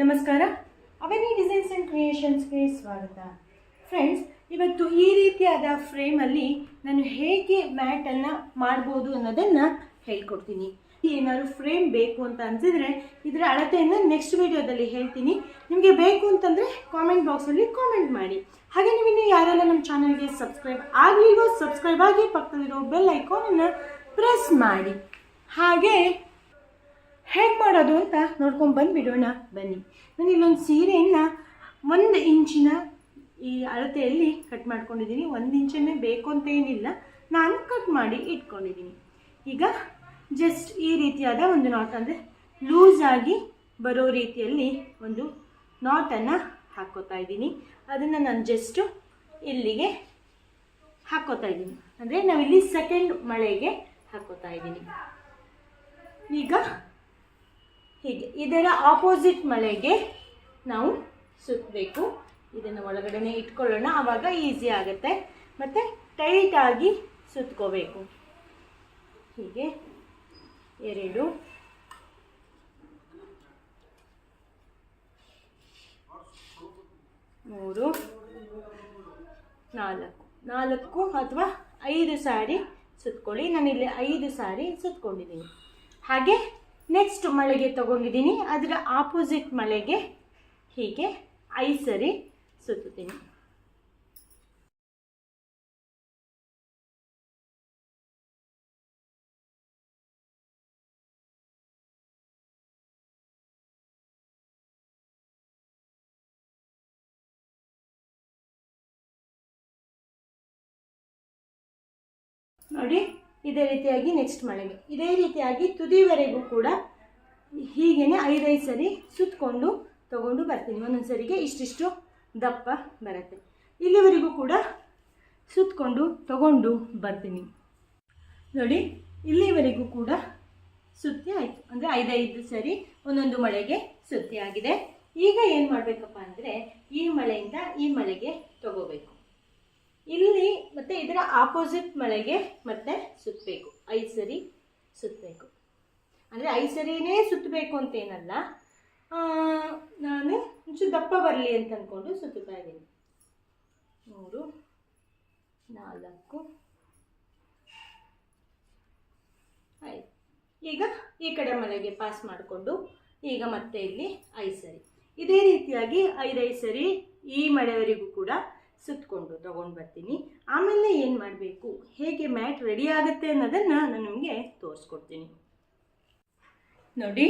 ನಮಸ್ಕಾರ. ಅವನಿ designs and ಕ್ರಿಯೇಷನ್ಸ್ಗೆ ಸ್ವಾಗತ. Friends ಇವತ್ತು ಈ ರೀತಿಯಾದ ಫ್ರೇಮಲ್ಲಿ ನಾನು ಹೇಗೆ ಮ್ಯಾಟನ್ನು ಮಾಡ್ಬೋದು ಅನ್ನೋದನ್ನು ಹೇಳ್ಕೊಡ್ತೀನಿ. ಏನಾದ್ರು ಫ್ರೇಮ್ ಬೇಕು ಅಂತ ಅನಿಸಿದ್ರೆ ಇದರ ಅಳತೆಯನ್ನು ನೆಕ್ಸ್ಟ್ ವಿಡಿಯೋದಲ್ಲಿ ಹೇಳ್ತೀನಿ. ನಿಮಗೆ ಬೇಕು ಅಂತಂದರೆ ಕಾಮೆಂಟ್ ಬಾಕ್ಸಲ್ಲಿ ಕಾಮೆಂಟ್ ಮಾಡಿ. ಹಾಗೆ ನೀವು ಇನ್ನೂ ಯಾರೆಲ್ಲ ನಮ್ಮ ಚಾನಲ್ಗೆ ಸಬ್ಸ್ಕ್ರೈಬ್ ಆಗಲಿಲ್ವೋ ಸಬ್ಸ್ಕ್ರೈಬ್ ಆಗಿ ಪಕ್ಕದಲ್ಲಿರೋ ಬೆಲ್ ಐಕಾನನ್ನು ಪ್ರೆಸ್ ಮಾಡಿ. ಹಾಗೆ ಹೇಗೆ ಮಾಡೋದು ಅಂತ ನೋಡ್ಕೊಂಡು ಬಂದುಬಿಡೋಣ, ಬನ್ನಿ. ನಾನು ಇಲ್ಲೊಂದು ಸೀರೆಯನ್ನು ಒಂದು ಇಂಚಿನ ಈ ಅಳತೆಯಲ್ಲಿ ಕಟ್ ಮಾಡ್ಕೊಂಡಿದ್ದೀನಿ. ಒಂದು ಇಂಚನ್ನೇ ಬೇಕು ಅಂತ ಏನಿಲ್ಲ. ನಾನು ಕಟ್ ಮಾಡಿ ಇಟ್ಕೊಂಡಿದ್ದೀನಿ. ಈಗ ಜಸ್ಟ್ ಈ ರೀತಿಯಾದ ಒಂದು ನಾಟ್ ಅಂದರೆ ಲೂಸ್ ಆಗಿ ಬರೋ ರೀತಿಯಲ್ಲಿ ಒಂದು ನಾಟನ್ನು ಹಾಕ್ಕೋತಾ ಇದ್ದೀನಿ. ಅದನ್ನು ನಾನು ಜಸ್ಟು ಇಲ್ಲಿಗೆ ಹಾಕ್ಕೋತಾ ಇದ್ದೀನಿ. ಅಂದರೆ ನಾವಿಲ್ಲಿ ಸೆಕೆಂಡ್ ಮಳೆಗೆ ಹಾಕ್ಕೋತಾ ಇದ್ದೀನಿ. ಈಗ ಹೀಗೆ ಇದರ ಆಪೋಸಿಟ್ ಮಳೆಗೆ ನಾವು ಸುತ್ತಬೇಕು ಇದನ್ನು ಒಳಗಡೆನೆ ಇಟ್ಕೊಳ್ಳೋಣ, ಆವಾಗ ಈಸಿ ಆಗುತ್ತೆ. ಮತ್ತು ಟೈಟಾಗಿ ಸುತ್ಕೋಬೇಕು. ಹೀಗೆ ಎರಡು. ಮೂರು. ನಾಲ್ಕು. ನಾಲ್ಕು ಅಥವಾ ಐದು ಸಾರಿ ಸುತ್ಕೊಳ್ಳಿ. ನಾನಿಲ್ಲಿ ಐದು ಸಾರಿ ಸುತ್ಕೊಂಡಿದ್ದೀನಿ. ಹಾಗೆ ನೆಕ್ಸ್ಟ್ ಮಳೆಗೆ ತಗೊಂಡಿದ್ದೀನಿ. ಅದರ ಆಪೋಸಿಟ್ ಮಳೆಗೆ ಹೀಗೆ ಐದು ಸರಿ ಸುತ್ತುತ್ತೀನಿ ನೋಡಿ. ಇದೇ ರೀತಿಯಾಗಿ ನೆಕ್ಸ್ಟ್ ಮಳೆಗೆ. ಇದೇ ರೀತಿಯಾಗಿ ತುದಿವರೆಗೂ ಕೂಡ ಹೀಗೇ ಐದೈದು ಸರಿ ಸುತ್ತಕೊಂಡು ತಗೊಂಡು ಬರ್ತೀನಿ. ಒಂದೊಂದು ಸರಿಗೆ ಇಷ್ಟಿಷ್ಟು ದಪ್ಪ ಬರುತ್ತೆ. ಇಲ್ಲಿವರೆಗೂ ಕೂಡ ಸುತ್ತಕೊಂಡು ತಗೊಂಡು ಬರ್ತೀನಿ. ನೋಡಿ, ಇಲ್ಲಿವರೆಗೂ ಕೂಡ ಸುತ್ತಿ ಆಯಿತು. ಅಂದರೆ ಐದೈದು ಸರಿ ಒಂದೊಂದು ಮಳೆಗೆ ಸುತ್ತಿ ಆಗಿದೆ. ಈಗ ಏನು ಮಾಡಬೇಕಪ್ಪ ಅಂದರೆ ಈ ಮಳೆಯಿಂದ ಈ ಮಳೆಗೆ ತಗೋಬೇಕು. ಇಲ್ಲಿ ಮತ್ತೆ ಇದರ ಆಪೋಸಿಟ್ ಮಳೆಗೆ ಮತ್ತೆ ಸುತ್ತಬೇಕು ಐದು ಸರಿ ಸುತ್ತಬೇಕು ಅಂದರೆ ಐದು ಸರಿನೇ ಸುತ್ತಬೇಕು ಅಂತೇನಲ್ಲ ಆ, ನಾನು ಒಂಚೂರು ದಪ್ಪ ಬರಲಿ ಅಂತ ಅಂದ್ಕೊಂಡು ಸುತ್ತಾ ಇದ್ದೀನಿ. ಮೂರು ನಾಲ್ಕು ಐದು. ಈಗ ಈ ಕಡೆ ಮಳೆಗೆ ಪಾಸ್ ಮಾಡಿಕೊಂಡು ಈಗ ಮತ್ತೆ ಇಲ್ಲಿ ಐದು ಸರಿ. ಇದೇ ರೀತಿಯಾಗಿ ಐದೈದು ಸರಿ ಈ ಮಳೆವರೆಗೂ ಕೂಡ ಸುತ್ತಕೊಂಡು ತಗೊಂಡು ಬರ್ತೀನಿ. ಆಮೇಲೆ ಏನು ಮಾಡಬೇಕು? ಹೇಗೆ ಮ್ಯಾಟ್ ರೆಡಿ ಆಗುತ್ತೆ ಅನ್ನೋದನ್ನು ನಾನು ನಿಮಗೆ ತೋರಿಸ್ಕೊಡ್ತೀನಿ. ನೋಡಿ,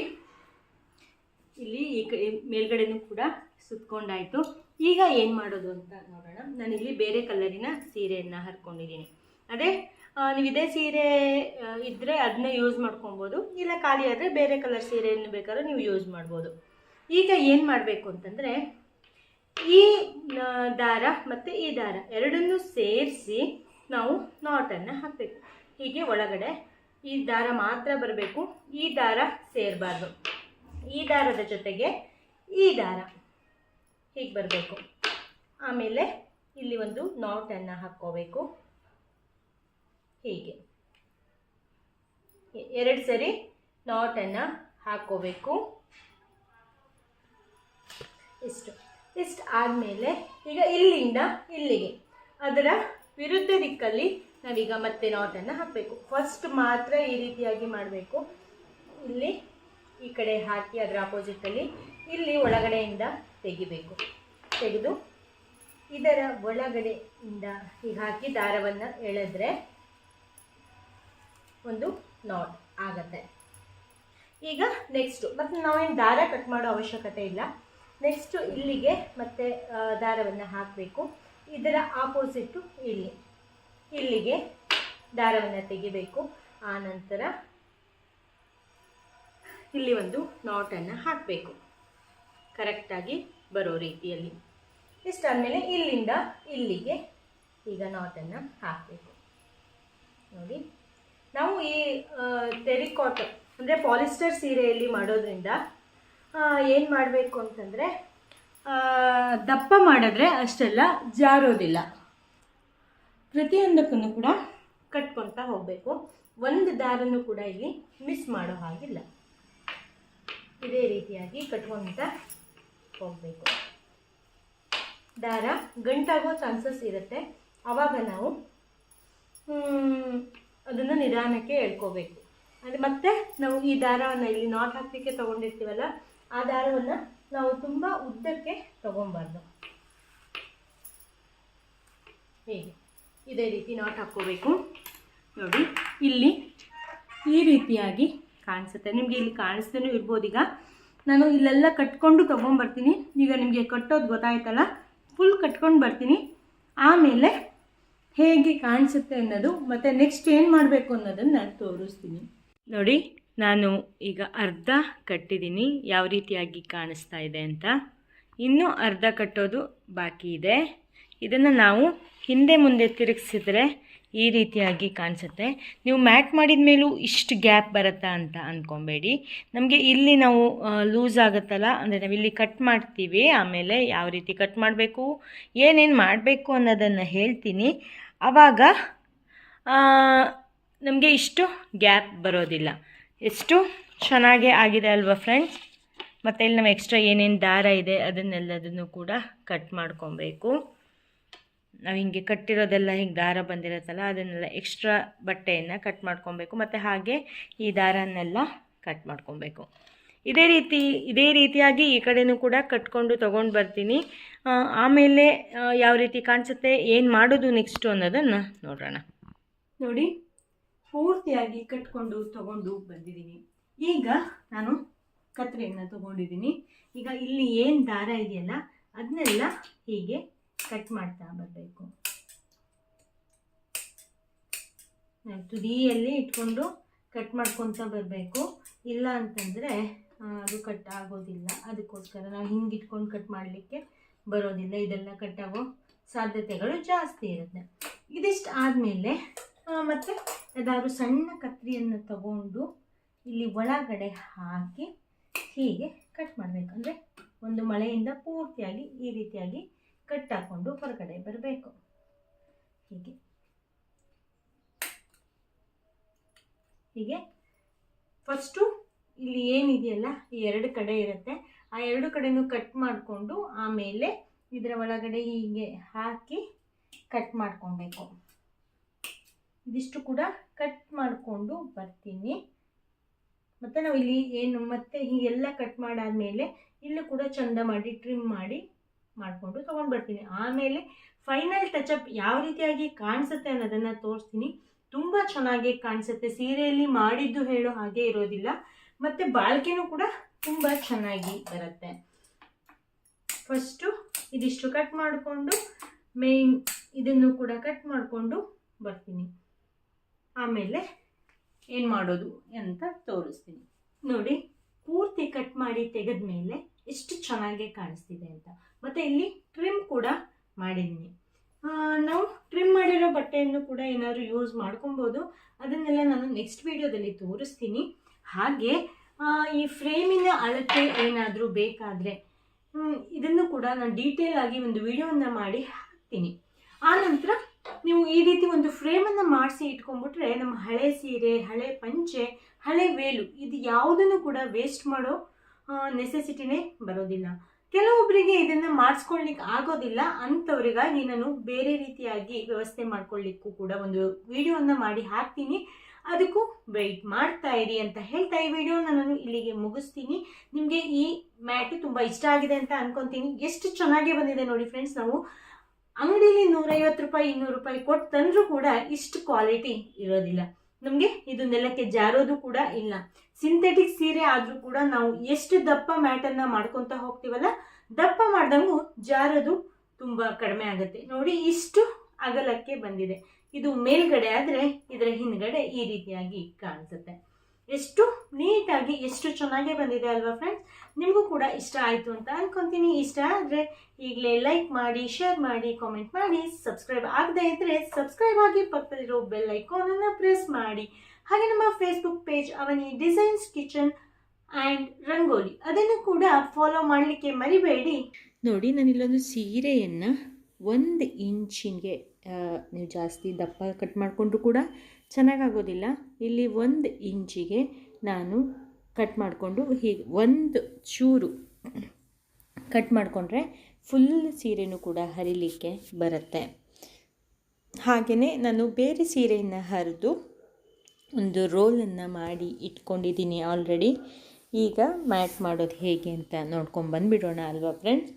ಇಲ್ಲಿ ಈ ಕಡೆ ಮೇಲ್ಗಡೆನೂ ಕೂಡ ಸುತ್ಕೊಂಡಾಯಿತು. ಈಗ ಏನು ಮಾಡೋದು ಅಂತ ನೋಡೋಣ. ನಾನಿಲ್ಲಿ ಬೇರೆ ಕಲರಿನ ಸೀರೆಯನ್ನು ಹರ್ಕೊಂಡಿದ್ದೀನಿ. ಅದೇ ನೀವು ಇದೇ ಸೀರೆ ಇದ್ದರೆ ಅದನ್ನ ಯೂಸ್ ಮಾಡ್ಕೊಬೋದು. ಇಲ್ಲ ಖಾಲಿ ಆದರೆ ಬೇರೆ ಕಲರ್ ಸೀರೆಯನ್ನು ಬೇಕಾದ್ರೂ ನೀವು ಯೂಸ್ ಮಾಡ್ಬೋದು. ಈಗ ಏನು ಮಾಡಬೇಕು ಅಂತಂದರೆ ಈ ದಾರ ಮತ್ತು ಈ ದಾರ ಎರಡನ್ನೂ ಸೇರಿಸಿ ನಾವು ನಾಟನ್ನು ಹಾಕಬೇಕು. ಹೀಗೆ ಒಳಗಡೆ ಈ ದಾರ ಮಾತ್ರ ಬರಬೇಕು, ಈ ದಾರ ಸೇರಬಾರ್ದು. ಈ ದಾರದ ಜೊತೆಗೆ ಈ ದಾರ ಹೀಗೆ ಬರಬೇಕು. ಆಮೇಲೆ ಇಲ್ಲಿ ಒಂದು ನಾಟನ್ನು ಹಾಕ್ಕೋಬೇಕು. ಹೀಗೆ. ಎರಡು ಸರಿ ನಾಟನ್ನು ಹಾಕ್ಕೋಬೇಕು. ಇಷ್ಟು. ಇಷ್ಟು ಆದಮೇಲೆ ಈಗ ಇಲ್ಲಿಂದ ಇಲ್ಲಿಗೆ. ಅದರ ವಿರುದ್ಧ ದಿಕ್ಕಲ್ಲಿ ನಾವೀಗ ಮತ್ತೆ ನಾಟನ್ನು ಹಾಕಬೇಕು. ಫಸ್ಟ್ ಮಾತ್ರ ಈ ರೀತಿಯಾಗಿ ಮಾಡಬೇಕು. ಇಲ್ಲಿ ಈ ಕಡೆ ಹಾಕಿ ಅದರ ಆಪೋಸಿಟಲ್ಲಿ ಇಲ್ಲಿ ಒಳಗಡೆಯಿಂದ ತೆಗಿಬೇಕು. ತೆಗೆದು ಇದರ ಒಳಗಡೆಯಿಂದ ಈಗ ಹಾಕಿ ದಾರವನ್ನು ಎಳೆದ್ರೆ ಒಂದು ನಾಟ್ ಆಗತ್ತೆ. ಈಗ ನೆಕ್ಸ್ಟು ಮತ್ತು ನಾವೇನು ದಾರ ಕಟ್ ಮಾಡೋ ಅವಶ್ಯಕತೆ ಇಲ್ಲ. ನೆಕ್ಸ್ಟು ಇಲ್ಲಿಗೆ ಮತ್ತೆ ದಾರವನ್ನು ಹಾಕಬೇಕು. ಇದರ ಆಪೋಸಿಟ್ಟು ಇಲ್ಲಿ. ಇಲ್ಲಿಗೆ ದಾರವನ್ನು ತೆಗಿಬೇಕು. ಆ ನಂತರ ಇಲ್ಲಿ ಒಂದು ನಾಟನ್ನು ಹಾಕಬೇಕು. ಕರೆಕ್ಟಾಗಿ ಬರೋ ರೀತಿಯಲ್ಲಿ. ಇಷ್ಟಾದಮೇಲೆ ಇಲ್ಲಿಂದ ಇಲ್ಲಿಗೆ ಈಗ ನಾಟನ್ನು ಹಾಕಬೇಕು. ನೋಡಿ. ನಾವು ಈ ಟೆರಿಕಾಟ್ ಅಂದರೆ ಪಾಲಿಸ್ಟರ್ ಸೀರೆಯಲ್ಲಿ ಮಾಡೋದ್ರಿಂದ ಏನು ಮಾಡಬೇಕು ಅಂತಂದರೆ? ದಪ್ಪ ಮಾಡಿದ್ರೆ ಅಷ್ಟೆಲ್ಲ ಜಾರೋದಿಲ್ಲ. ಪ್ರತಿಯೊಂದಕ್ಕೂ ಕೂಡ ಕಟ್ಕೊಳ್ತಾ ಹೋಗಬೇಕು. ಒಂದು ದಾರನೂ ಕೂಡ ಇಲ್ಲಿ ಮಿಸ್ ಮಾಡೋ ಹಾಗಿಲ್ಲ. ಇದೇ ರೀತಿಯಾಗಿ ಕಟ್ಕೊತ ಹೋಗಬೇಕು. ದಾರ ಗಂಟಾಗೋ ಚಾನ್ಸಸ್ ಇರುತ್ತೆ. ಆವಾಗ ನಾವು ಅದನ್ನು ನಿಧಾನಕ್ಕೆ ಎಳ್ಕೋಬೇಕು. ಅಂದರೆ ಮತ್ತೆ ನಾವು ಈ ದಾರವನ್ನು ಇಲ್ಲಿ ನಾಟ್ ಹಾಕಲಿಕ್ಕೆ ತೊಗೊಂಡಿರ್ತೀವಲ್ಲ ಆ ದಾರವನ್ನು ನಾವು ತುಂಬ ಉದ್ದಕ್ಕೆ ತಗೊಬಾರ್ದು. ಹೀಗೆ? ಇದೇ ರೀತಿ ನಾಟ್ ಹಾಕ್ಕೋಬೇಕು. ನೋಡಿ, ಇಲ್ಲಿ ಈ ರೀತಿಯಾಗಿ ಕಾಣಿಸುತ್ತೆ. ನಿಮಗೆ ಇಲ್ಲಿ ಕಾಣಿಸ್ತೇನೂ ಇರ್ಬೋದು ಈಗ. ನಾನು ಇಲ್ಲೆಲ್ಲ ಕಟ್ಕೊಂಡು ತೊಗೊಂಬರ್ತೀನಿ. ಈಗ ನಿಮಗೆ ಕಟ್ಟೋದು ಗೊತ್ತಾಯ್ತಲ್ಲ? ಫುಲ್ ಕಟ್ಕೊಂಡು ಬರ್ತೀನಿ. ಆಮೇಲೆ ಹೇಗೆ ಕಾಣಿಸುತ್ತೆ ಅನ್ನೋದು, ಮತ್ತು ನೆಕ್ಸ್ಟ್ ಏನು ಮಾಡಬೇಕು ಅನ್ನೋದನ್ನು ನಾನು ತೋರಿಸ್ತೀನಿ. ನೋಡಿ ನಾನು ಈಗ ಅರ್ಧ ಕಟ್ಟಿದ್ದೀನಿ. ಯಾವ ರೀತಿಯಾಗಿ ಕಾಣಿಸ್ತಾ ಇದೆ ಅಂತ. ಇನ್ನೂ ಅರ್ಧ ಕಟ್ಟೋದು ಬಾಕಿ ಇದೆ. ಇದನ್ನು ನಾವು ಹಿಂದೆ ಮುಂದೆ ತಿರುಗಿಸಿದ್ರೆ ಈ ರೀತಿಯಾಗಿ ಕಾಣಿಸುತ್ತೆ. ನೀವು ಮ್ಯಾಟ್ ಮಾಡಿದ ಮೇಲೂ ಇಷ್ಟು ಗ್ಯಾಪ್ ಬರುತ್ತಾ ಅಂತ ಅಂದ್ಕೊಬೇಡಿ ನಮಗೆ ಇಲ್ಲಿ ನಾವು ಲೂಸ್ ಆಗುತ್ತಲ್ಲ, ಅಂದರೆ ನಾವು ಇಲ್ಲಿ ಕಟ್ ಮಾಡ್ತೀವಿ, ಆಮೇಲೆ ಯಾವ ರೀತಿ ಕಟ್ ಮಾಡಬೇಕು, ಏನೇನು ಮಾಡಬೇಕು ಅನ್ನೋದನ್ನು ಹೇಳ್ತೀನಿ. ಆವಾಗ ನಮಗೆ ಇಷ್ಟು ಗ್ಯಾಪ್ ಬರೋದಿಲ್ಲ. ಎಷ್ಟು ಚೆನ್ನಾಗೇ ಆಗಿದೆ ಅಲ್ವಾ ಫ್ರೆಂಡ್ಸ್ ಮತ್ತು ಇಲ್ಲಿ ನಾವು ಎಕ್ಸ್ಟ್ರಾ ಏನೇನು ದಾರ ಇದೆ, ಅದನ್ನೆಲ್ಲದನ್ನು ಕೂಡ ಕಟ್ ಮಾಡ್ಕೊಬೇಕು. ನಾವು ಹಿಂಗೆ ಕಟ್ಟಿರೋದೆಲ್ಲ ಹಿಂಗೆ ದಾರ ಬಂದಿರತ್ತಲ್ಲ, ಅದನ್ನೆಲ್ಲ ಎಕ್ಸ್ಟ್ರಾ ಬಟ್ಟೆಯನ್ನು ಕಟ್ ಮಾಡ್ಕೊಬೇಕು, ಮತ್ತು ಹಾಗೆ ಈ ದಾರನ್ನೆಲ್ಲ ಕಟ್ ಮಾಡ್ಕೊಬೇಕು. ಇದೇ ರೀತಿ, ಇದೇ ರೀತಿಯಾಗಿ ಈ ಕಡೆನೂ ಕೂಡ ಕಟ್ಕೊಂಡು ತೊಗೊಂಡು ಬರ್ತೀನಿ. ಆಮೇಲೆ ಯಾವ ರೀತಿ ಕಾಣಿಸುತ್ತೆ, ಏನು ಮಾಡೋದು ನೆಕ್ಸ್ಟು ಅನ್ನೋದನ್ನು ನೋಡೋಣ ನೋಡಿ. ಪೂರ್ತಿಯಾಗಿ ಕಟ್ಕೊಂಡು ತಗೊಂಡು ಬಂದಿದ್ದೀನಿ. ಈಗ ನಾನು ಕತ್ರಿಯನ್ನು ತಗೊಂಡಿದ್ದೀನಿ. ಈಗ ಇಲ್ಲಿ ಏನು ದಾರ ಇದೆಯಲ್ಲ ಅದನ್ನೆಲ್ಲ ಹೀಗೆ ಕಟ್ ಮಾಡ್ತಾ ಬರಬೇಕು. ತುದಿಯಲ್ಲಿ ಇಟ್ಕೊಂಡು ಕಟ್ ಮಾಡ್ಕೊತ ಬರಬೇಕು. ಇಲ್ಲ ಅಂತಂದರೆ ಅದು ಕಟ್ ಆಗೋದಿಲ್ಲ. ಅದಕ್ಕೋಸ್ಕರ ನಾವು ಹಿಂಗೆ ಇಟ್ಕೊಂಡು ಕಟ್ ಮಾಡಲಿಕ್ಕೆ ಬರೋದಿಲ್ಲ. ಇದೆಲ್ಲ ಕಟ್ಟಾಗೋ ಸಾಧ್ಯತೆಗಳು ಜಾಸ್ತಿ ಇರುತ್ತೆ. ಇದಿಷ್ಟು ಆದಮೇಲೆ ಮತ್ತು ಯಾವ್ದಾದ್ರು ಸಣ್ಣ ಕತ್ರಿಯನ್ನು ತಗೊಂಡು ಇಲ್ಲಿ ಒಳಗಡೆ ಹಾಕಿ ಹೀಗೆ ಕಟ್ ಮಾಡಬೇಕು. ಅಂದರೆ ಒಂದು ಮಳೆಯಿಂದ ಪೂರ್ತಿಯಾಗಿ ಈ ರೀತಿಯಾಗಿ ಕಟ್ ಹಾಕ್ಕೊಂಡು ಹೊರಗಡೆ ಬರಬೇಕು. ಹೀಗೆ. ಹೀಗೆ. ಫಸ್ಟು ಇಲ್ಲಿ ಏನಿದೆಯಲ್ಲ, ಈ ಎರಡು ಕಡೆ ಇರುತ್ತೆ. ಆ ಎರಡು ಕಡೆನೂ ಕಟ್ ಮಾಡಿಕೊಂಡು ಆಮೇಲೆ ಇದರ ಒಳಗಡೆ ಹೀಗೆ ಹಾಕಿ ಕಟ್ ಮಾಡ್ಕೊಬೇಕು. ಇದಿಷ್ಟು ಕೂಡ ಕಟ್ ಮಾಡಿಕೊಂಡು ಬರ್ತೀನಿ. ಮತ್ತು ನಾವು ಇಲ್ಲಿ ಏನು ಮತ್ತೆ ಹೀಗೆಲ್ಲ ಕಟ್ ಮಾಡಾದಮೇಲೆ ಇಲ್ಲೂ ಕೂಡ ಚಂದ ಮಾಡಿ ಟ್ರಿಮ್ ಮಾಡಿ ಮಾಡಿಕೊಂಡು ತೊಗೊಂಡು ಬರ್ತೀನಿ. ಆಮೇಲೆ ಫೈನಲ್ ಟಚಪ್ ಯಾವ ರೀತಿಯಾಗಿ ಕಾಣಿಸುತ್ತೆ ಅನ್ನೋದನ್ನು ತೋರಿಸ್ತೀನಿ. ತುಂಬ ಚೆನ್ನಾಗಿ ಕಾಣಿಸುತ್ತೆ. ಸೀರೆಯಲ್ಲಿ ಮಾಡಿದ್ದು ಹೇಳೋ ಹಾಗೆ ಇರೋದಿಲ್ಲ. ಮತ್ತು ಬಾಳ್ಕೆನೂ ಕೂಡ ತುಂಬ ಚೆನ್ನಾಗಿ ಬರುತ್ತೆ. ಫಸ್ಟು ಇದಿಷ್ಟು ಕಟ್ ಮಾಡಿಕೊಂಡು ಮೇನ್ ಇದನ್ನು ಕೂಡ ಕಟ್ ಮಾಡಿಕೊಂಡು ಬರ್ತೀನಿ. ಆಮೇಲೆ ಏನು ಮಾಡೋದು ಅಂತ ತೋರಿಸ್ತೀನಿ. ನೋಡಿ, ಪೂರ್ತಿ ಕಟ್ ಮಾಡಿ ತೆಗೆದ ಮೇಲೆ ಎಷ್ಟು ಚೆನ್ನಾಗಿ ಕಾಣಿಸ್ತಿದೆ ಅಂತ. ಮತ್ತು ಇಲ್ಲಿ ಟ್ರಿಮ್ ಕೂಡ ಮಾಡಿದ್ದೀನಿ. ನಾವು ಟ್ರಿಮ್ ಮಾಡಿರೋ ಬಟ್ಟೆಯನ್ನು ಕೂಡ ಏನಾದರೂ ಯೂಸ್ ಮಾಡ್ಕೊಬೋದು. ಅದನ್ನೆಲ್ಲ ನಾನು ನೆಕ್ಸ್ಟ್ ವಿಡಿಯೋದಲ್ಲಿ ತೋರಿಸ್ತೀನಿ. ಹಾಗೆ ಈ ಫ್ರೇಮಿನ ಅಳತೆ ಏನಾದರೂ ಬೇಕಾದರೆ ಇದನ್ನು ಕೂಡ ನಾನು ಡೀಟೇಲ್ ಆಗಿ ಒಂದು ವಿಡಿಯೋನ ಮಾಡಿ ಹಾಕ್ತೀನಿ. ಆನಂತರ ನೀವು ಈ ರೀತಿ ಒಂದು ಫ್ರೇಮನ್ನು ಮಾಡಿಸಿ ಇಟ್ಕೊಂಡ್ಬಿಟ್ರೆ ನಮ್ಮ ಹಳೆ ಸೀರೆ, ಹಳೆ ಪಂಚೆ, ಹಳೆ ವೇಲು ಇದು ಯಾವುದನ್ನು ಕೂಡ ವೇಸ್ಟ್ ಮಾಡೋ ನೆಸೆಸಿಟಿನೇ ಬರೋದಿಲ್ಲ. ಕೆಲವೊಬ್ಬರಿಗೆ ಇದನ್ನು ಮಾಡಿಸ್ಕೊಳ್ಲಿಕ್ಕೆ ಆಗೋದಿಲ್ಲ, ಅಂಥವ್ರಿಗಾಗಿ ನಾನು ಬೇರೆ ರೀತಿಯಾಗಿ ವ್ಯವಸ್ಥೆ ಮಾಡ್ಕೊಳ್ಳಿಕ್ಕೂ ಕೂಡ ಒಂದು ವಿಡಿಯೋನ ಮಾಡಿ ಹಾಕ್ತೀನಿ. ಅದಕ್ಕೂ ವೆಯ್ಟ್ ಮಾಡ್ತಾ ಇರಿ ಅಂತ ಹೇಳ್ತಾ ಈ ವಿಡಿಯೋನ ನಾನು ಇಲ್ಲಿಗೆ ಮುಗಿಸ್ತೀನಿ. ನಿಮಗೆ ಈ ಮ್ಯಾಟು ತುಂಬ ಇಷ್ಟ ಆಗಿದೆ ಅಂತ ಅನ್ಕೊತೀನಿ. ಎಷ್ಟು ಚೆನ್ನಾಗಿ ಬಂದಿದೆ ನೋಡಿ ಫ್ರೆಂಡ್ಸ್ ನಾವು ಅಂಗಡಿಲಿ ನೂರೈವತ್ತು ರೂಪಾಯಿ, ಇನ್ನೂರು ರೂಪಾಯಿ ಕೊಟ್ಟು ತಂದರೂ ಕೂಡ ಇಷ್ಟು ಕ್ವಾಲಿಟಿ ಇರೋದಿಲ್ಲ. ನಮಗೆ ಇದು ನೆಲಕ್ಕೆ ಜಾರೋದು ಕೂಡ ಇಲ್ಲ. ಸಿಂಥೆಟಿಕ್ ಸೀರೆ ಆದರೂ ಕೂಡ ನಾವು ಎಷ್ಟು ದಪ್ಪ ಮ್ಯಾಟನ್ನು ಮಾಡ್ಕೊತಾ ಹೋಗ್ತೀವಲ್ಲ, ದಪ್ಪ ಮಾಡ್ದಂಗೂ ಜಾರೋದು ತುಂಬ ಕಡಿಮೆ ಆಗುತ್ತೆ. ನೋಡಿ ಇಷ್ಟು ಅಗಲಕ್ಕೆ ಬಂದಿದೆ. ಇದು ಮೇಲ್ಗಡೆ ಆದರೆ ಇದರ ಹಿಂದ್ಗಡೆ ಈ ರೀತಿಯಾಗಿ ಕಾಣಿಸುತ್ತೆ. ಎಷ್ಟು ನೀಟಾಗಿ ಎಷ್ಟು ಚೆನ್ನಾಗೇ ಬಂದಿದೆ ಅಲ್ವಾ ಫ್ರೆಂಡ್ಸ್ ನಿಮಗೂ ಕೂಡ ಇಷ್ಟ ಆಯಿತು ಅಂತ ಅನ್ಕೊಂತೀನಿ. ಇಷ್ಟ ಆದರೆ ಈಗಲೇ ಲೈಕ್ ಮಾಡಿ ಶೇರ್ ಮಾಡಿ ಕಾಮೆಂಟ್ ಮಾಡಿ ಸಬ್ಸ್ಕ್ರೈಬ್ ಆಗದೇ ಇದ್ದರೆ ಸಬ್ಸ್ಕ್ರೈಬ್ ಆಗಿ ಪಕ್ಕದಲ್ಲಿರೋ ಬೆಲ್ ಐಕಾನನ್ನು ಪ್ರೆಸ್ ಮಾಡಿ. ಹಾಗೆ ನಮ್ಮ Facebook page Avani designs kitchen and rangoli ಅದನ್ನು ಕೂಡ ಫಾಲೋ ಮಾಡಲಿಕ್ಕೆ ಮರಿಬೇಡಿ. ನೋಡಿ, ನಾನಿಲ್ಲೊಂದು ಸೀರೆಯನ್ನು ಒಂದು ಇಂಚಿಗೆ ನೀವು ಜಾಸ್ತಿ ದಪ್ಪ ಕಟ್ ಮಾಡಿಕೊಂಡ್ರು ಕೂಡ ಚೆನ್ನಾಗಾಗೋದಿಲ್ಲ. ಇಲ್ಲಿ ಒಂದು ಇಂಚಿಗೆ ನಾನು ಕಟ್ ಮಾಡಿಕೊಂಡು ಹೀಗೆ ಒಂದು ಚೂರು ಕಟ್ ಮಾಡಿಕೊಂಡ್ರೆ ಫುಲ್ ಸೀರೆನೂ ಕೂಡ ಹರಿಲಿಕ್ಕೆ ಬರುತ್ತೆ. ಹಾಗೆಯೇ ನಾನು ಬೇರೆ ಸೀರೆಯನ್ನು ಹರಿದು ಒಂದು ರೋಲನ್ನು ಮಾಡಿ ಇಟ್ಕೊಂಡಿದ್ದೀನಿ ಆಲ್ರೆಡಿ ಈಗ ಮ್ಯಾಟ್ ಮಾಡೋದು ಹೇಗೆ ಅಂತ ನೋಡ್ಕೊಂಡು ಬಂದುಬಿಡೋಣ ಅಲ್ವಾ ಫ್ರೆಂಡ್ಸ್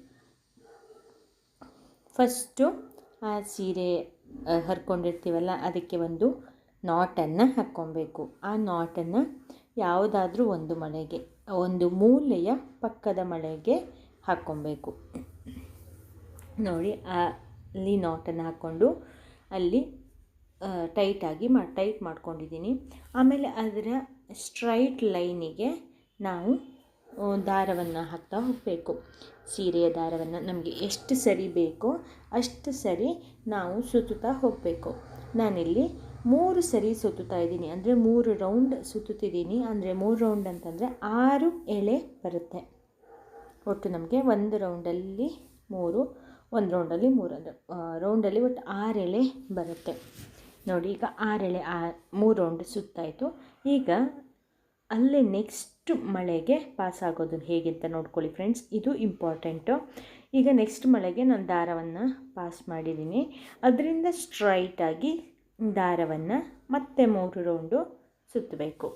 ಫಸ್ಟು ಆ ಸೀರೆ ಹರ್ಕೊಂಡಿರ್ತೀವಲ್ಲ, ಅದಕ್ಕೆ ಒಂದು ನಾಟನ್ನು ಹಾಕ್ಕೊಬೇಕು. ಆ ನಾಟನ್ನು ಯಾವುದಾದ್ರೂ ಒಂದು ಮಳೆಗೆ, ಒಂದು ಮೂಲೆಯ ಪಕ್ಕದ ಮಳೆಗೆ ಹಾಕ್ಕೊಬೇಕು. ನೋಡಿ, ಅಲ್ಲಿ ನಾಟನ್ನು ಹಾಕ್ಕೊಂಡು ಅಲ್ಲಿ ಟೈಟಾಗಿ ಮಾ ಟೈಟ್ ಮಾಡ್ಕೊಂಡಿದ್ದೀನಿ. ಆಮೇಲೆ ಅದರ ಸ್ಟ್ರೈಟ್ ಲೈನಿಗೆ ನಾವು ದಾರವನ್ನು ಹಾಕ್ತಾ ಹೋಗಬೇಕು. ಸೀರೆಯ ದಾರವನ್ನು ನಮಗೆ ಎಷ್ಟು ಸರಿ ಬೇಕೋ ಅಷ್ಟು ಸರಿ ನಾವು ಸುತ್ತುತ್ತಾ ಹೋಗಬೇಕು. ನಾನಿಲ್ಲಿ ಮೂರು ಸರಿ ಸುತ್ತುತ್ತಾ ಇದ್ದೀನಿ. ಅಂದರೆ ಮೂರು ರೌಂಡ್ ಸುತ್ತುತ್ತಿದ್ದೀನಿ. ಅಂದರೆ ಮೂರು ರೌಂಡ್ ಅಂತಂದರೆ ಆರು ಎಳೆ ಬರುತ್ತೆ. ಒಟ್ಟು ನಮಗೆ ಒಂದು ರೌಂಡಲ್ಲಿ ಮೂರು, ಒಂದು ರೌಂಡಲ್ಲಿ ಮೂರು ಅಂದರೆ ರೌಂಡಲ್ಲಿ ಒಟ್ಟು ಆರು ಎಳೆ ಬರುತ್ತೆ. ನೋಡಿ, ಈಗ ಆರು ಎಳೆ, ಆ, ಮೂರು ರೌಂಡ್ ಸುತ್ತಾಯಿತು. ಈಗ ಅಲ್ಲೇ ನೆಕ್ಸ್ಟ್ ಮಳೆಗೆ ಪಾಸ್ ಆಗೋದು ಹೇಗೆ ಅಂತ ನೋಡ್ಕೊಳ್ಳಿ ಫ್ರೆಂಡ್ಸ್ ಇದು ಇಂಪಾರ್ಟೆಂಟು ಈಗ ನೆಕ್ಸ್ಟ್ ಮಳೆಗೆ ನಾನು ದಾರವನ್ನು ಪಾಸ್ ಮಾಡಿದ್ದೀನಿ. ಅದರಿಂದ ಸ್ಟ್ರೈಟಾಗಿ ದಾರವನ್ನು ಮತ್ತೆ ಮೂರು ರೌಂಡು ಸುತ್ತಬೇಕು.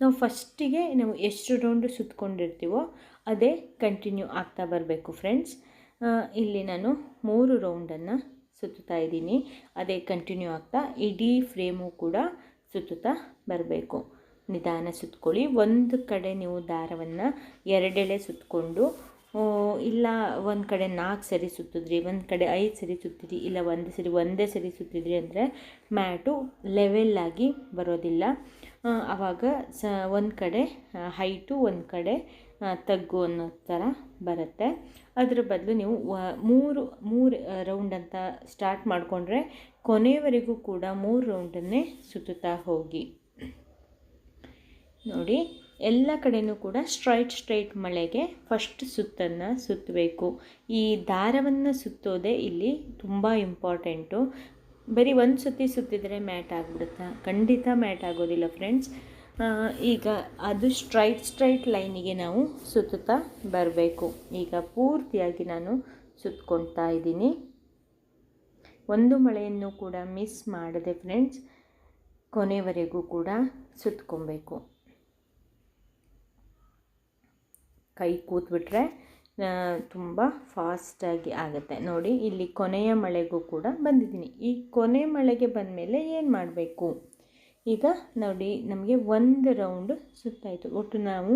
ನಾವು ಫಸ್ಟಿಗೆ ನಾವು ಎಷ್ಟು ರೌಂಡು ಸುತ್ತಕೊಂಡಿರ್ತೀವೋ ಅದೇ ಕಂಟಿನ್ಯೂ ಆಗ್ತಾ ಬರಬೇಕು ಫ್ರೆಂಡ್ಸ್. ಇಲ್ಲಿ ನಾನು ಮೂರು ರೌಂಡನ್ನು ಸುತ್ತುತ್ತಾ ಇದ್ದೀನಿ. ಅದೇ ಕಂಟಿನ್ಯೂ ಆಗ್ತಾ ಇಡೀ ಫ್ರೇಮು ಕೂಡ ಸುತ್ತುತ್ತಾ ಬರಬೇಕು. ನಿಧಾನ ಸುತ್ಕೊಳ್ಳಿ ಒಂದು ಕಡೆ ನೀವು ದಾರವನ್ನು ಎರಡೆಳೆ ಸುತ್ತಕೊಂಡು ಇಲ್ಲ, ಒಂದು ಕಡೆ ನಾಲ್ಕು ಸರಿ ಸುತ್ತಿದ್ರಿ, ಒಂದು ಕಡೆ ಐದು ಸರಿ ಸುತ್ತಿದ್ರಿ, ಇಲ್ಲ ಒಂದು ಸರಿ, ಒಂದೇ ಸರಿ ಸುತ್ತಿದ್ರಿ ಅಂದರೆ ಮ್ಯಾಟು ಲೆವೆಲ್ಲಾಗಿ ಬರೋದಿಲ್ಲ. ಆವಾಗ ಸ, ಒಂದು ಕಡೆ ಹೈಟು ಒಂದು ಕಡೆ ತಗ್ಗು ಅನ್ನೋ ಥರ ಬರುತ್ತೆ. ಅದರ ಬದಲು ನೀವು ಮೂರು ಮೂರು ರೌಂಡ್ ಅಂತ ಸ್ಟಾರ್ಟ್ ಮಾಡಿಕೊಂಡ್ರೆ ಕೊನೆಯವರೆಗೂ ಕೂಡ ಮೂರು ರೌಂಡನ್ನೇ ಸುತ್ತುತ್ತಾ ಹೋಗಿ. ನೋಡಿ ಎಲ್ಲ ಕಡೆಯೂ ಕೂಡ ಸ್ಟ್ರೈಟ್ ಸ್ಟ್ರೈಟ್ ಮಳೆಗೆ ಫಸ್ಟ್ ಸುತ್ತನ್ನು ಸುತ್ತಬೇಕು. ಈ ದಾರವನ್ನು ಸುತ್ತೋದೇ ಇಲ್ಲಿ ತುಂಬ ಇಂಪಾರ್ಟೆಂಟು ಬರೀ ಒಂದು ಸುತ್ತಿ ಸುತ್ತಿದರೆ ಮ್ಯಾಟ್ ಆಗಿಬಿಡುತ್ತಾ? ಖಂಡಿತ ಮ್ಯಾಟ್ ಆಗೋದಿಲ್ಲ ಫ್ರೆಂಡ್ಸ್ ಈಗ ಅದು ಸ್ಟ್ರೈಟ್ ಸ್ಟ್ರೈಟ್ ಲೈನಿಗೆ ನಾವು ಸುತ್ತುತ್ತಾ ಬರಬೇಕು. ಈಗ ಪೂರ್ತಿಯಾಗಿ ನಾನು ಸುತ್ತಕೊಳ್ತಾ ಇದ್ದೀನಿ. ಒಂದು ಮಳೆಯನ್ನು ಕೂಡ ಮಿಸ್ ಮಾಡದೆ ಫ್ರೆಂಡ್ಸ್ ಕೊನೆವರೆಗೂ ಕೂಡ ಸುತ್ಕೊಬೇಕು. ಕೈ ಕೂತ್ಬಿಟ್ರೆ ತುಂಬ ಫಾಸ್ಟಾಗಿ ಆಗುತ್ತೆ. ನೋಡಿ, ಇಲ್ಲಿ ಕೊನೆಯ ಮಳೆಗೂ ಕೂಡ ಬಂದಿದ್ದೀನಿ. ಈ ಕೊನೆ ಮಳೆಗೆ ಬಂದಮೇಲೆ ಏನು ಮಾಡಬೇಕು? ಈಗ ನೋಡಿ, ನಮಗೆ ಒಂದು ರೌಂಡ್ ಸುತ್ತಾಯಿತು. ಒಟ್ಟು ನಾವು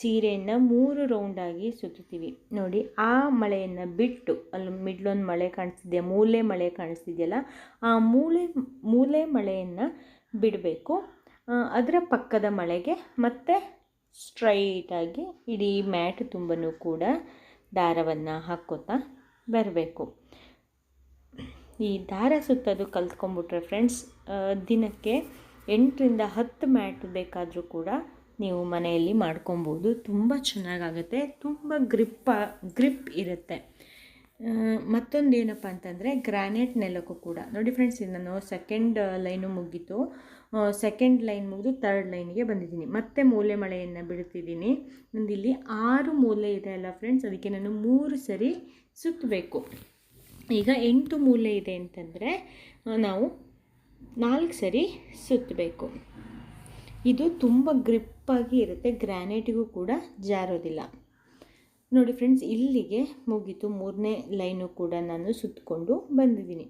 ಸೀರೆಯನ್ನು ಮೂರು ರೌಂಡಾಗಿ ಸುತ್ತುತ್ತೀವಿ ನೋಡಿ, ಆ ಮಳೆಯನ್ನು ಬಿಟ್ಟು ಅಲ್ಲಿ ಮಿಡ್ಲೊಂದು ಮಳೆ ಕಾಣಿಸ್ತಿದೆ ಮೂಲೆ ಮಳೆ ಕಾಣಿಸ್ತಿದೆಯಲ್ಲ, ಆ ಮೂಲೆ ಮೂಲೆ ಮಳೆಯನ್ನು ಬಿಡಬೇಕು. ಅದರ ಪಕ್ಕದ ಮಳೆಗೆ ಮತ್ತೆ ಸ್ಟ್ರೈಟಾಗಿ ಇಡೀ ಮ್ಯಾಟ್ ತುಂಬನೂ ಕೂಡ ದಾರವನ್ನು ಹಾಕ್ಕೋತಾ ಬರಬೇಕು. ಈ ದಾರ ಸುತ್ತೋದು ಕಲ್ತ್ಕೊಂಡ್ಬಿಟ್ರೆ ಫ್ರೆಂಡ್ಸ್ ದಿನಕ್ಕೆ ಎಂಟರಿಂದ ಹತ್ತು ಮ್ಯಾಟ್ ಬೇಕಾದರೂ ಕೂಡ ನೀವು ಮನೆಯಲ್ಲಿ ಮಾಡ್ಕೊಬೋದು. ತುಂಬ ಚೆನ್ನಾಗಾಗುತ್ತೆ, ತುಂಬ ಗ್ರಿಪ್ಪ, ಗ್ರಿಪ್ ಇರುತ್ತೆ. ಮತ್ತೊಂದು ಏನಪ್ಪ ಅಂತಂದರೆ ಗ್ರಾನೈಟ್ ನೆಲಕ್ಕೂ ಕೂಡ. ನೋಡಿ ಫ್ರೆಂಡ್ಸ್ ನಾನು ಸೆಕೆಂಡ್ ಲೈನು ಮುಗೀತು. ಸೆಕೆಂಡ್ ಲೈನ್ ಮುಗಿದು ತರ್ಡ್ ಲೈನ್ಗೆ ಬಂದಿದ್ದೀನಿ. ಮತ್ತೆ ಮೂಲೆ ಮಳೆಯನ್ನು ಬಿಡ್ತಿದ್ದೀನಿ ನಂದಿಲ್ಲಿ ಆರು ಮೂಲೆ ಇದೆ ಅಲ್ಲ ಫ್ರೆಂಡ್ಸ್ ಅದಕ್ಕೆ ನಾನು ಮೂರು ಸರಿ ಸುತ್ತಬೇಕು ಈಗ ಎಂಟು ಮೂಲೆ ಇದೆ ಅಂತಂದರೆ ನಾವು ನಾಲ್ಕು ಸರಿ ಸುತ್ತಬೇಕು ಇದು ತುಂಬ ಗ್ರಿಪ್ಪಾಗಿ ಇರುತ್ತೆ ಗ್ರಾನೈಟಿಗೂ ಕೂಡ ಜಾರೋದಿಲ್ಲ. ನೋಡಿ ಫ್ರೆಂಡ್ಸ್ ಇಲ್ಲಿಗೆ ಮುಗೀತು ಮೂರನೇ ಲೈನು ಕೂಡ ನಾನು ಸುತ್ತಕೊಂಡು ಬಂದಿದ್ದೀನಿ.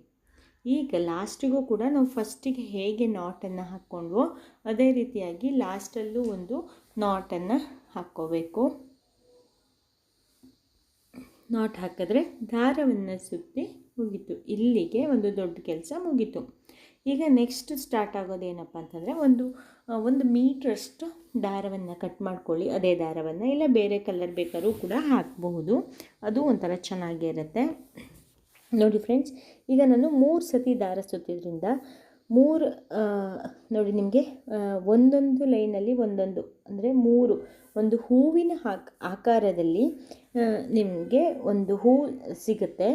ಈಗ ಲಾಸ್ಟಿಗೂ ಕೂಡ ನಾವು ಫಸ್ಟಿಗೆ ಹೇಗೆ ನಾಟನ್ನು ಹಾಕ್ಕೊಂಡ್ವೋ ಅದೇ ರೀತಿಯಾಗಿ ಲಾಸ್ಟಲ್ಲೂ ಒಂದು ನಾಟನ್ನು ಹಾಕ್ಕೋಬೇಕು. ನಾಟ್ ಹಾಕಿದ್ರೆ ದಾರವನ್ನು ಸುತ್ತಿ ಮುಗೀತು. ಇಲ್ಲಿಗೆ ಒಂದು ದೊಡ್ಡ ಕೆಲಸ ಮುಗೀತು. ಈಗ ನೆಕ್ಸ್ಟ್ ಸ್ಟಾರ್ಟ್ ಆಗೋದೇನಪ್ಪ ಅಂತಂದರೆ ಒಂದು ಒಂದು ಮೀಟ್ರಷ್ಟು ದಾರವನ್ನು ಕಟ್ ಮಾಡ್ಕೊಳ್ಳಿ. ಅದೇ ದಾರವನ್ನು ಇಲ್ಲ ಬೇರೆ ಕಲರ್ ಬೇಕಾದ್ರೂ ಕೂಡ ಹಾಕಬಹುದು. ಅದು ಒಂಥರ ಚೆನ್ನಾಗಿರುತ್ತೆ. ನೋಡಿ ಫ್ರೆಂಡ್ಸ್ ಈಗ ನಾನು ಮೂರು ಸತಿ ದಾರ ಸುತ್ತಿದ್ರಿಂದ ಮೂರು ನೋಡಿ ನಿಮಗೆ ಒಂದೊಂದು ಲೈನಲ್ಲಿ ಒಂದೊಂದು, ಅಂದರೆ ಮೂರು, ಒಂದು ಹೂವಿನ ಹಾಕ್, ಆಕಾರದಲ್ಲಿ ನಿಮಗೆ ಒಂದು ಹೂ ಸಿಗುತ್ತೆ.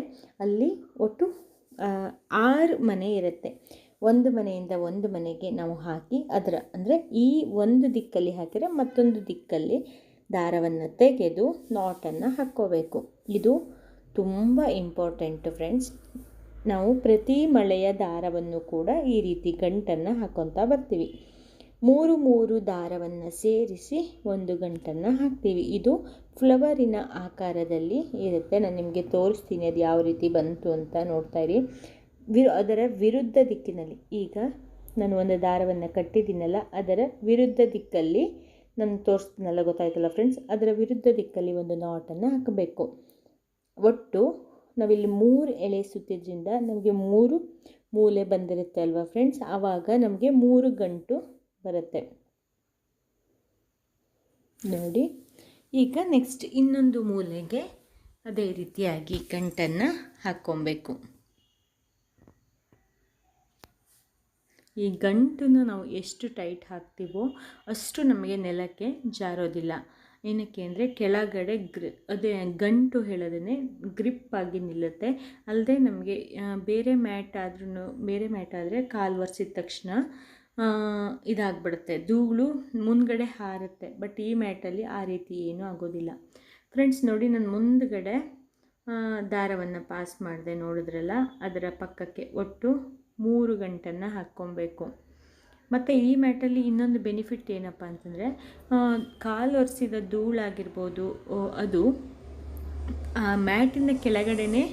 ಅಲ್ಲಿ ಒಟ್ಟು ಆರು ಮನೆ ಇರುತ್ತೆ. ಒಂದು ಮನೆಯಿಂದ ಒಂದು ಮನೆಗೆ ನಾವು ಹಾಕಿ ಅದರ, ಅಂದರೆ ಈ ಒಂದು ದಿಕ್ಕಲ್ಲಿ ಹಾಕಿದರೆ ಮತ್ತೊಂದು ದಿಕ್ಕಲ್ಲಿ ದಾರವನ್ನು ತೆಗೆದು ನಾಟನ್ನು ಹಾಕ್ಕೋಬೇಕು. ಇದು ತುಂಬ ಇಂಪಾರ್ಟೆಂಟ್ ಫ್ರೆಂಡ್ಸ್ ನಾವು ಪ್ರತಿ ಮಳೆಯ ದಾರವನ್ನು ಕೂಡ ಈ ರೀತಿ ಗಂಟನ್ನು ಹಾಕ್ಕೊತಾ ಬರ್ತೀವಿ. ಮೂರು ಮೂರು ದಾರವನ್ನು ಸೇರಿಸಿ ಒಂದು ಗಂಟನ್ನು ಹಾಕ್ತೀವಿ. ಇದು ಫ್ಲವರಿನ ಆಕಾರದಲ್ಲಿ ಇರುತ್ತೆ. ನಾನು ನಿಮಗೆ ತೋರಿಸ್ತೀನಿ ಅದು ಯಾವ ರೀತಿ ಬಂತು ಅಂತ ನೋಡ್ತಾ ಇರಿ. ವಿರು, ಅದರ ವಿರುದ್ಧ ದಿಕ್ಕಿನಲ್ಲಿ. ಈಗ ನಾನು ಒಂದು ದಾರವನ್ನು ಕಟ್ಟಿದ್ದೀನಲ್ಲ, ಅದರ ವಿರುದ್ಧ ದಿಕ್ಕಲ್ಲಿ ನಾನು ತೋರಿಸ್ತೀನಲ್ಲ, ಗೊತ್ತಾಯ್ತಲ್ಲ ಫ್ರೆಂಡ್ಸ್ ಅದರ ವಿರುದ್ಧ ದಿಕ್ಕಲ್ಲಿ ಒಂದು ನಾಟನ್ನು ಹಾಕಬೇಕು. ಒಟ್ಟು ನಾವಿಲ್ಲಿ ಮೂರು ಎಳೆ ಸುತ್ತಿದ್ರಿಂದ ನಮಗೆ ಮೂರು ಮೂಲೆ ಬಂದಿರುತ್ತೆ ಅಲ್ವಾ ಫ್ರೆಂಡ್ಸ್ ಆವಾಗ ನಮಗೆ ಮೂರು ಗಂಟು ಬರುತ್ತೆ. ನೋಡಿ, ಈಗ ನೆಕ್ಸ್ಟ್ ಇನ್ನೊಂದು ಮೂಲೆಗೆ ಅದೇ ರೀತಿಯಾಗಿ ಗಂಟನ್ನು ಹಾಕ್ಕೊಬೇಕು. ಈ ಗಂಟನ್ನು ನಾವು ಎಷ್ಟು ಟೈಟ್ ಹಾಕ್ತೀವೋ ಅಷ್ಟು ನಮಗೆ ನೆಲಕ್ಕೆ ಜಾರೋದಿಲ್ಲ. ಏನಕ್ಕೆ ಅಂದರೆ ಕೆಳಗಡೆ ಗ್ರಿ, ಅದೇ ಗಂಟು ಹೇಳೋದೇ ಗ್ರಿಪ್ ಆಗಿ ನಿಲ್ಲುತ್ತೆ. ಅಲ್ಲದೆ ನಮಗೆ ಬೇರೆ ಮ್ಯಾಟ್ ಆದ್ರೂ ಬೇರೆ ಮ್ಯಾಟ್ ಆದರೆ ಕಾಲು ಒರೆಸಿದ ತಕ್ಷಣ ಇದಾಗ್ಬಿಡುತ್ತೆ. ಧೂಳು ಮುಂದ್ಗಡೆ ಹಾರುತ್ತೆ, ಬಟ್ ಈ ಮ್ಯಾಟಲ್ಲಿ ಆ ರೀತಿ ಏನೂ ಆಗೋದಿಲ್ಲ. ಫ್ರೆಂಡ್ಸ್ ನೋಡಿ ನಾನು ಮುಂದ್ಗಡೆ ದಾರವನ್ನು ಪಾಸ್ ಮಾಡಿದೆ ನೋಡಿದ್ರಲ್ಲ, ಅದರ ಪಕ್ಕಕ್ಕೆ ಒಟ್ಟು ಮೂರು ಗಂಟನ್ನು ಹಾಕ್ಕೊಬೇಕು. ಮತ್ತು ಈ ಮ್ಯಾಟಲ್ಲಿ ಇನ್ನೊಂದು ಬೆನಿಫಿಟ್ ಏನಪ್ಪ ಅಂತಂದರೆ ಕಾಲು ಒರೆಸಿದ ಧೂಳಾಗಿರ್ಬೋದು ಅದು, ಆ, ಮ್ಯಾಟಿನ ಕೆಳಗಡೆನೇ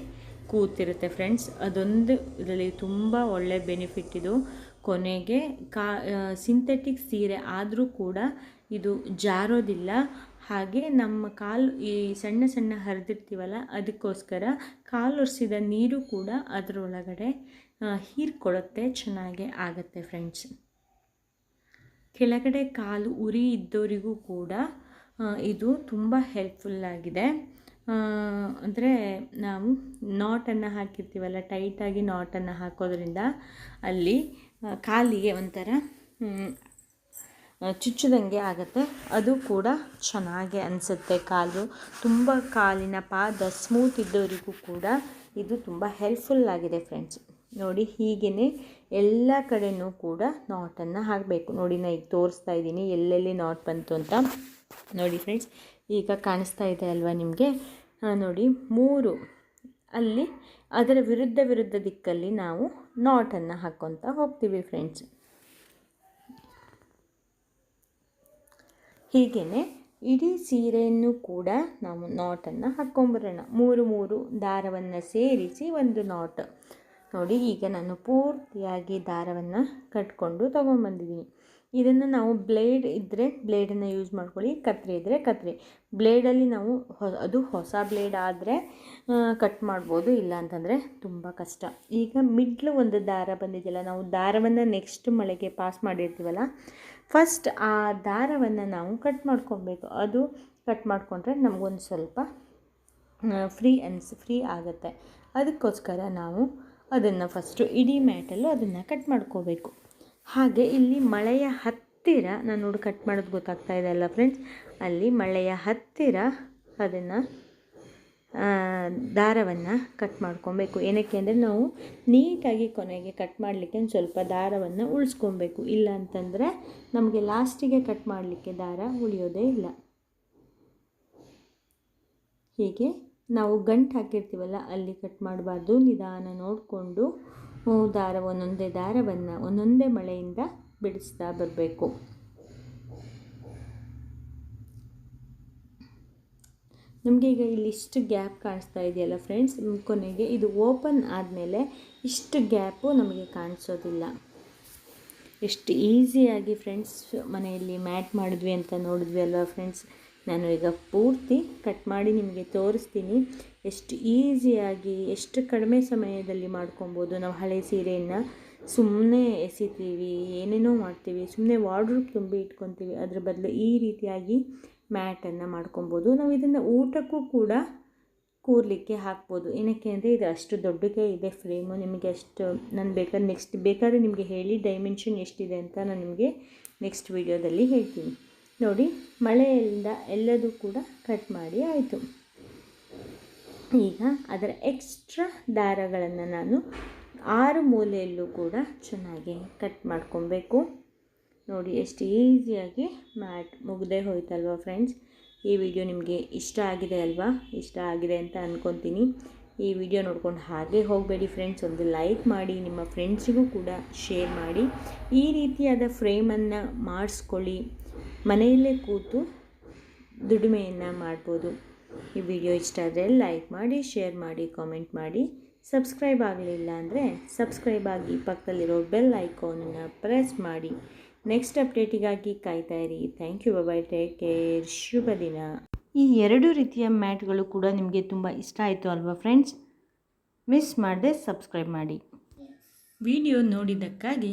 ಕೂತಿರುತ್ತೆ ಫ್ರೆಂಡ್ಸ್. ಅದೊಂದು ಇದರಲ್ಲಿ ತುಂಬ ಒಳ್ಳೆಯ ಬೆನಿಫಿಟ್ ಇದು. ಕೊನೆಗೆ ಕಾ ಸಿಂಥೆಟಿಕ್ ಸೀರೆ ಆದರೂ ಕೂಡ ಇದು ಜಾರೋದಿಲ್ಲ. ಹಾಗೆ ನಮ್ಮ ಕಾಲು, ಈ ಸಣ್ಣ ಸಣ್ಣ ಹರಿದಿರ್ತೀವಲ್ಲ, ಅದಕ್ಕೋಸ್ಕರ ಕಾಲು ಒರೆಸಿದ ನೀರು ಕೂಡ ಅದರೊಳಗಡೆ ಹೀರ್ಕೊಳ್ಳುತ್ತೆ, ಚೆನ್ನಾಗೆ ಆಗುತ್ತೆ ಫ್ರೆಂಡ್ಸ್. ಕೆಳಗಡೆ ಕಾಲು ಉರಿ ಇದ್ದವರಿಗೂ ಕೂಡ ಇದು ತುಂಬ ಹೆಲ್ಪ್ಫುಲ್ಲಾಗಿದೆ ಅಂದರೆ ನಾವು ನಾಟನ್ನು ಹಾಕಿರ್ತೀವಲ್ಲ ಟೈಟಾಗಿ ನಾಟನ್ನು ಹಾಕೋದ್ರಿಂದ ಅಲ್ಲಿ ಕಾಲಿಗೆ ಒಂಥರ ಚುಚ್ಚದಂಗೆ ಆಗುತ್ತೆ. ಅದು ಕೂಡ ಚೆನ್ನಾಗೆ ಅನಿಸುತ್ತೆ ಕಾಲು. ತುಂಬ ಕಾಲಿನ ಪಾದ ಸ್ಮೂತ್ ಇದ್ದವರಿಗೂ ಕೂಡ ಇದು ತುಂಬ ಹೆಲ್ಪ್ಫುಲ್ಲಾಗಿದೆ ಫ್ರೆಂಡ್ಸ್ ನೋಡಿ ಹೀಗೇ ಎಲ್ಲ ಕಡೆಯೂ ಕೂಡ ನಾಟನ್ನು ಹಾಕಬೇಕು. ನೋಡಿ ನಾನು ಈಗ ತೋರಿಸ್ತಾ ಇದ್ದೀನಿ ಎಲ್ಲೆಲ್ಲಿ ನಾಟ್ ಬಂತು ಅಂತ. ನೋಡಿ ಫ್ರೆಂಡ್ಸ್ ಈಗ ಕಾಣಿಸ್ತಾ ಇದೆ ಅಲ್ವಾ ನಿಮಗೆ? ನೋಡಿ, ಮೂರು. ಅಲ್ಲಿ ಅದರ ವಿರುದ್ಧ ವಿರುದ್ಧ ದಿಕ್ಕಲ್ಲಿ ನಾವು ನಾಟನ್ನು ಹಾಕ್ಕೊತ ಹೋಗ್ತೀವಿ ಫ್ರೆಂಡ್ಸ್ ಹೀಗೇ ಇಡೀ ಸೀರೆಯನ್ನು ಕೂಡ ನಾವು ನಾಟನ್ನು ಹಾಕ್ಕೊಂಬರೋಣ ಮೂರು ಮೂರು ದಾರವನ್ನು ಸೇರಿಸಿ ಒಂದು ನಾಟ್. ನೋಡಿ, ಈಗ ನಾನು ಪೂರ್ತಿಯಾಗಿ ದಾರವನ್ನು ಕಟ್ಕೊಂಡು ತೊಗೊಂಬಂದಿದ್ದೀನಿ. ಇದನ್ನು ನಾವು ಬ್ಲೇಡ್ ಇದ್ದರೆ ಬ್ಲೇಡನ್ನು ಯೂಸ್ ಮಾಡ್ಕೊಳ್ಳಿ, ಕತ್ರಿ ಇದ್ದರೆ ಕತ್ರಿ. ಬ್ಲೇಡಲ್ಲಿ ನಾವು ಅದು ಹೊಸ ಬ್ಲೇಡ್ ಆದರೆ ಕಟ್ ಮಾಡ್ಬೋದು, ಇಲ್ಲ ಅಂತಂದರೆ ತುಂಬ ಕಷ್ಟ. ಈಗ ಮಿಡ್ಲು ಒಂದು ದಾರ ಬಂದಿದೆಯಲ್ಲ, ನಾವು ದಾರವನ್ನು ನೆಕ್ಸ್ಟ್ ಮಳೆಗೆ ಪಾಸ್ ಮಾಡಿರ್ತೀವಲ್ಲ ಫಸ್ಟ್ ಆ ದಾರವನ್ನು ನಾವು ಕಟ್ ಮಾಡ್ಕೊಬೇಕು. ಅದು ಕಟ್ ಮಾಡಿಕೊಂಡ್ರೆ ನಮಗೊಂದು ಸ್ವಲ್ಪ ಫ್ರೀ ಅನ್ಸ್ ಫ್ರೀ ಆಗುತ್ತೆ. ಅದಕ್ಕೋಸ್ಕರ ನಾವು ಅದನ್ನು ಫಸ್ಟು ಇಡೀ ಮ್ಯಾಟಲ್ಲು ಅದನ್ನು ಕಟ್ ಮಾಡ್ಕೋಬೇಕು. ಹಾಗೆ ಇಲ್ಲಿ ಮಳೆಯ ಹತ್ತಿರ, ನಾನು ನೋಡಿ ಕಟ್ ಮಾಡೋದು ಗೊತ್ತಾಗ್ತಾ ಇದೆ ಅಲ್ಲ ಫ್ರೆಂಡ್ಸ್ ಅಲ್ಲಿ ಮಳೆಯ ಹತ್ತಿರ ಅದನ್ನು ದಾರವನ್ನು ಕಟ್ ಮಾಡ್ಕೊಬೇಕು. ಏನಕ್ಕೆ ಅಂದರೆ ನಾವು ನೀಟಾಗಿ ಕೊನೆಗೆ ಕಟ್ ಮಾಡಲಿಕ್ಕೆ ಒಂದು ಸ್ವಲ್ಪ ದಾರವನ್ನು ಉಳಿಸ್ಕೊಬೇಕು. ಇಲ್ಲ ಅಂತಂದರೆ ನಮಗೆ ಲಾಸ್ಟಿಗೆ ಕಟ್ ಮಾಡಲಿಕ್ಕೆ ದಾರ ಉಳಿಯೋದೇ ಇಲ್ಲ. ಹೀಗೆ ನಾವು ಗಂಟು ಹಾಕಿರ್ತೀವಲ್ಲ, ಅಲ್ಲಿ ಕಟ್ ಮಾಡಬಾರ್ದು. ನಿಧಾನ ನೋಡಿಕೊಂಡು ದಾರ, ಒಂದೊಂದೇ ದಾರವನ್ನು ಒಂದೊಂದೇ ಮಳೆಯಿಂದ ಬಿಡಿಸ್ತಾ ಬರಬೇಕು. ನಮಗೆ ಈಗ ಇಲ್ಲಿ ಇಷ್ಟು ಗ್ಯಾಪ್ ಕಾಣಿಸ್ತಾ ಇದೆಯಲ್ಲ ಫ್ರೆಂಡ್ಸ್ ಕೊನೆಗೆ ಇದು ಓಪನ್ ಆದಮೇಲೆ ಇಷ್ಟು ಗ್ಯಾಪು ನಮಗೆ ಕಾಣಿಸೋದಿಲ್ಲ. ಎಷ್ಟು ಈಸಿಯಾಗಿ ಫ್ರೆಂಡ್ಸ್ ಮನೆಯಲ್ಲಿ ಮ್ಯಾಟ್ ಮಾಡಿದ್ವಿ ಅಂತ ನೋಡಿದ್ವಿ ಅಲ್ವಾ ಫ್ರೆಂಡ್ಸ್ ನಾನು ಈಗ ಪೂರ್ತಿ ಕಟ್ ಮಾಡಿ ನಿಮಗೆ ತೋರಿಸ್ತೀನಿ. ಎಷ್ಟು ಈಸಿಯಾಗಿ, ಎಷ್ಟು ಕಡಿಮೆ ಸಮಯದಲ್ಲಿ ಮಾಡ್ಕೊಬೋದು ನಾವು ಹಳೆ ಸೀರೆಯನ್ನು. ಸುಮ್ಮನೆ ಎಸಿತೀವಿ, ಏನೇನೋ ಮಾಡ್ತೀವಿ ಸುಮ್ಮನೆ ವಾರ್ಡ್ರೂಪ್ ತುಂಬಿ ಇಟ್ಕೊತೀವಿ. ಅದ್ರ ಬದಲು ಈ ರೀತಿಯಾಗಿ ಮ್ಯಾಟನ್ನು ಮಾಡ್ಕೊಬೋದು. ನಾವು ಇದನ್ನು ಊಟಕ್ಕೂ ಕೂಡ ಕೂರಲಿಕ್ಕೆ ಹಾಕ್ಬೋದು. ಏನಕ್ಕೆ ಅಂದರೆ ಇದು ಅಷ್ಟು ದೊಡ್ಡಗೆ ಇದೆ ಫ್ರೇಮು ನಿಮಗೆ ಅಷ್ಟು, ನಾನು ಬೇಕಾದ್ರೆ ನೆಕ್ಸ್ಟ್ ಬೇಕಾದ್ರೆ ನಿಮಗೆ ಹೇಳಿ ಡೈಮೆನ್ಷನ್ ಎಷ್ಟಿದೆ ಅಂತ ನಾನು ನಿಮಗೆ ನೆಕ್ಸ್ಟ್ ವೀಡಿಯೋದಲ್ಲಿ ಹೇಳ್ತೀನಿ. ನೋಡಿ, ಮಳೆಯಿಂದ ಎಲ್ಲದೂ ಕೂಡ ಕಟ್ ಮಾಡಿ ಆಯಿತು. ಈಗ ಅದರ ಎಕ್ಸ್ಟ್ರಾ ದಾರಗಳನ್ನು ನಾನು ಆರು ಮೂಲೆಯಲ್ಲೂ ಕೂಡ ಚೆನ್ನಾಗಿ ಕಟ್ ಮಾಡ್ಕೊಬೇಕು. ನೋಡಿ, ಎಷ್ಟು ಈಸಿಯಾಗಿ ಮ್ಯಾಟ್ ಮುಗ್ದೇ ಹೋಯ್ತಲ್ವ ಫ್ರೆಂಡ್ಸ್ ಈ ವಿಡಿಯೋ ನಿಮಗೆ ಇಷ್ಟ ಆಗಿದೆ ಅಲ್ವಾ? ಇಷ್ಟ ಆಗಿದೆ ಅಂತ ಅಂದ್ಕೊತೀನಿ ಈ ವಿಡಿಯೋ ನೋಡ್ಕೊಂಡು ಹಾಗೆ ಹೋಗಬೇಡಿ ಫ್ರೆಂಡ್ಸ್ ಒಂದು ಲೈಕ್ ಮಾಡಿ, ನಿಮ್ಮ ಫ್ರೆಂಡ್ಸಿಗೂ ಕೂಡ ಶೇರ್ ಮಾಡಿ. ಈ ರೀತಿಯಾದ ಫ್ರೇಮನ್ನು ಮಾಡಿಸ್ಕೊಳ್ಳಿ. ಮನೆಯಲ್ಲೇ ಕೂತು ದುಡಿಮೆಯನ್ನು ಮಾಡ್ಬೋದು. ಈ ವಿಡಿಯೋ ಇಷ್ಟ ಆದರೆ ಲೈಕ್ ಮಾಡಿ, ಶೇರ್ ಮಾಡಿ, ಕಾಮೆಂಟ್ ಮಾಡಿ. ಸಬ್ಸ್ಕ್ರೈಬ್ ಆಗಲಿಲ್ಲ ಅಂದರೆ ಸಬ್ಸ್ಕ್ರೈಬ್ ಆಗಿ ಪಕ್ಕದಲ್ಲಿರೋ ಬೆಲ್ ಐಕಾನನ್ನು ಪ್ರೆಸ್ ಮಾಡಿ. ನೆಕ್ಸ್ಟ್ ಅಪ್ಡೇಟಿಗಾಗಿ ಕಾಯ್ತಾ ಇರಿ. Thank you bye take care ಶುಭ ದಿನ. ಈ ಎರಡು ರೀತಿಯ ಮ್ಯಾಟ್ಗಳು ಕೂಡ ನಿಮಗೆ ತುಂಬ ಇಷ್ಟ ಆಯಿತು ಅಲ್ವಾ ಫ್ರೆಂಡ್ಸ್? ಮಿಸ್ ಮಾಡದೆ ಸಬ್ಸ್ಕ್ರೈಬ್ ಮಾಡಿ. ವಿಡಿಯೋ ನೋಡಿದ್ದಕ್ಕಾಗಿ